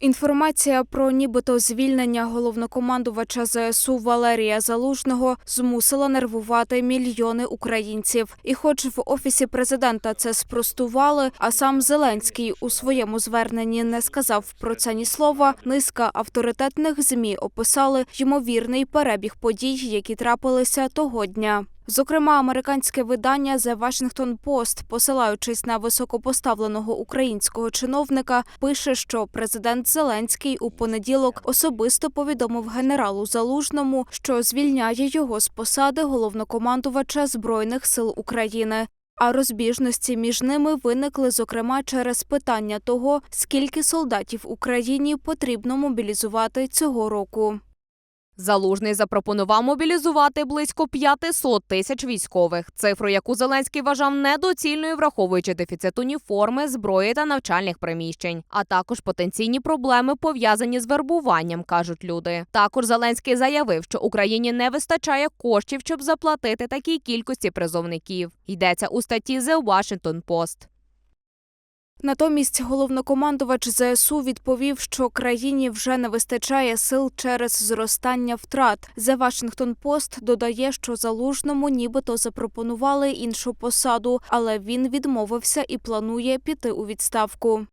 Інформація про нібито звільнення головнокомандувача ЗСУ Валерія Залужного змусила нервувати мільйони українців. І, хоч в офісі президента це спростували, а сам Зеленський у своєму зверненні не сказав про це ні слова. Низка авторитетних змі описали ймовірний перебіг подій, які трапилися того дня. Зокрема, американське видання The Washington Post, посилаючись на високопоставленого українського чиновника, пише, що президент Зеленський у понеділок особисто повідомив генералу Залужному, що звільняє його з посади головнокомандувача збройних сил України. А розбіжності між ними виникли зокрема через питання того, скільки солдатів Україні потрібно мобілізувати цього року. Залужний запропонував мобілізувати близько 500 тисяч військових, цифру, яку Зеленський вважав недоцільною, враховуючи дефіцит уніформи, зброї та навчальних приміщень, а також потенційні проблеми пов'язані з вербуванням, кажуть люди. Також Зеленський заявив, що Україні не вистачає коштів, щоб заплатити такій кількості призовників. Йдеться у статті The Washington Post. Натомість головнокомандувач ЗСУ відповів, що країні вже не вистачає сил через зростання втрат. The Washington Post додає, що залужному нібито запропонували іншу посаду, але він відмовився і планує піти у відставку.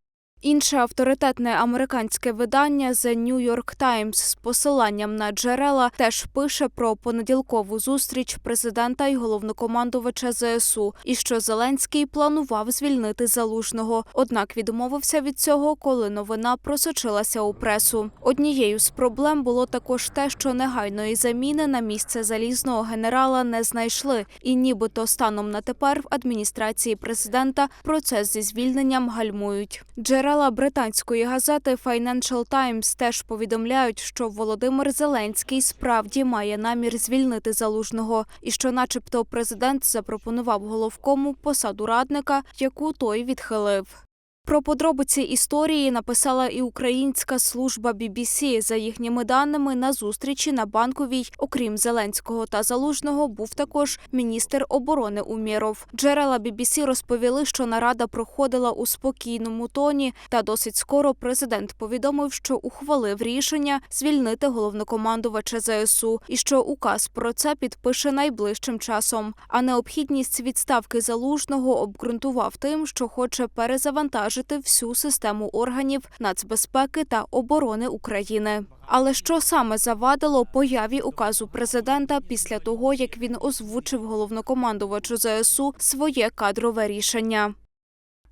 Інше авторитетне американське видання The New York Times з посиланням на джерела теж пише про понеділкову зустріч президента і головнокомандувача ЗСУ, і що Зеленський планував звільнити залужного, однак відмовився від цього, коли новина просочилася у пресу. Однією з проблем було також те, що негайної заміни на місце залізного генерала не знайшли, і нібито станом на тепер в адміністрації президента процес зі звільненням гальмують. Джерела британської газети Financial Times теж повідомляють, що Володимир Зеленський справді має намір звільнити залужного, і що, начебто, президент запропонував головкому посаду радника, яку той відхилив. Про подробиці історії написала і українська служба BBC. За їхніми даними, на зустрічі на банковій, окрім Зеленського та Залужного, був також міністр оборони Умєров. Джерела BBC розповіли, що нарада проходила у спокійному тоні, та досить скоро президент повідомив, що ухвалив рішення звільнити головнокомандувача ЗСУ і що указ про це підпише найближчим часом. А необхідність відставки залужного обґрунтував тим, що хоче перезавантажити всю систему органів нацбезпеки та оборони України. Але що саме завадило появі указу президента після того, як він озвучив головнокомандувачу ЗСУ своє кадрове рішення?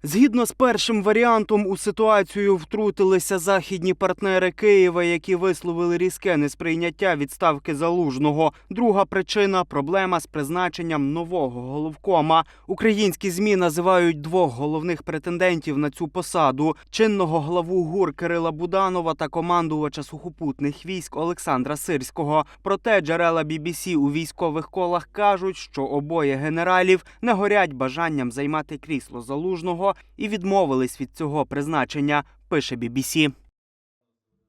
Згідно з першим варіантом, у ситуацію втрутилися західні партнери Києва, які висловили різке несприйняття відставки залужного. Друга причина проблема з призначенням нового головкома. Українські змі називають двох головних претендентів на цю посаду: чинного главу ГУР Кирила Буданова та командувача сухопутних військ Олександра Сирського. Проте джерела BBC у військових колах кажуть, що обоє генералів не горять бажанням займати крісло залужного і відмовились від цього призначення, пише BBC.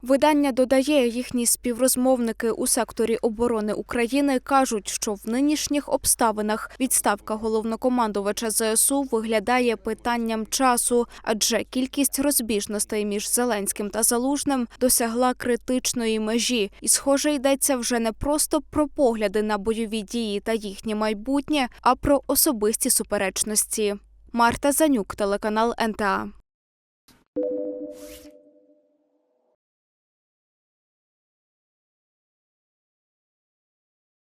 Видання додає, їхні співрозмовники у секторі оборони України кажуть, що в нинішніх обставинах відставка головнокомандувача ЗСУ виглядає питанням часу, адже кількість розбіжностей між Зеленським та Залужним досягла критичної межі, і схоже йдеться вже не просто про погляди на бойові дії та їхнє майбутнє, а про особисті суперечності. Марта Занюк, телеканал НТА.